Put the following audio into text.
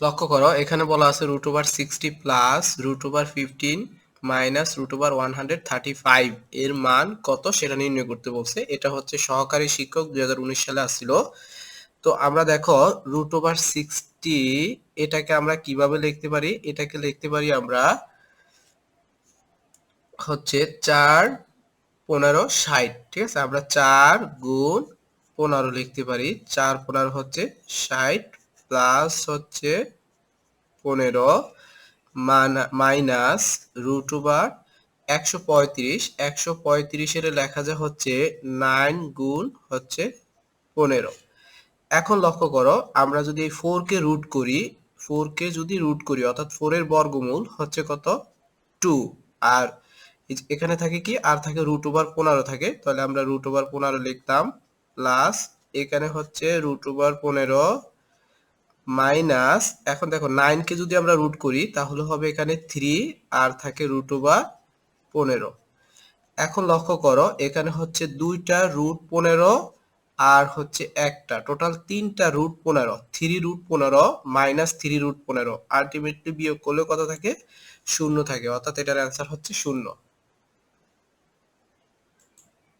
লক্ষ্য করো, এখানে বলা আছে root over sixty plus root over fifteen minus root over one hundred thirty five এর মান কত সেটা নির্ণয় করতে বলছে। এটা হচ্ছে সহকারী শিক্ষক দু হাজার উনিশ সালে আসছিল। তো আমরা দেখো রুট ওভার সিক্সটি এটাকে আমরা কীভাবে লিখতে পারি? এটাকে লিখতে পারি আমরা হচ্ছে চার পনেরো ষাট, ঠিক আছে? আমরা চার গুণ পনেরো লিখতে পারি। চার পনেরো হচ্ছে ষাট প্লাস হচ্ছে পনেরো মাইনাস রুট ওভার একশো পঁয়ত্রিশ। একশো পঁয়ত্রিশের লেখা যায় হচ্ছে নাইন গুণ হচ্ছে পনেরো। এখন লক্ষ্য করো, আমরা যদি এই ফোর কে রুট করি ফোর কে যদি রুট করি, অর্থাৎ ফোর এর বর্গমূল হচ্ছে কত? টু আর এখানে থাকে কি? আর থাকে রুট ওভার পনেরো থাকে। তাহলে আমরা রুট ওভার পনেরো লিখতাম প্লাস এখানে হচ্ছে রুট ওভার পনেরো মাইনাস, এখন দেখো নাইন কে যদি আমরা রুট করি, তাহলে হবে এখানে থ্রি আর থাকে রুট ওভার পনেরো। এখন লক্ষ্য করো, এখানে হচ্ছে দুইটা রুট পনেরো আর হচ্ছে একটা। টোটাল তিনটা রুট পনেরো। থ্রি রুট পনেরো মাইনাস থ্রি রুট পনেরো। আলটিমেটলি বিয়োগ করলে কত থাকে? শূন্য থাকে। অর্থাৎ এটার অ্যান্সার হচ্ছে শূন্য।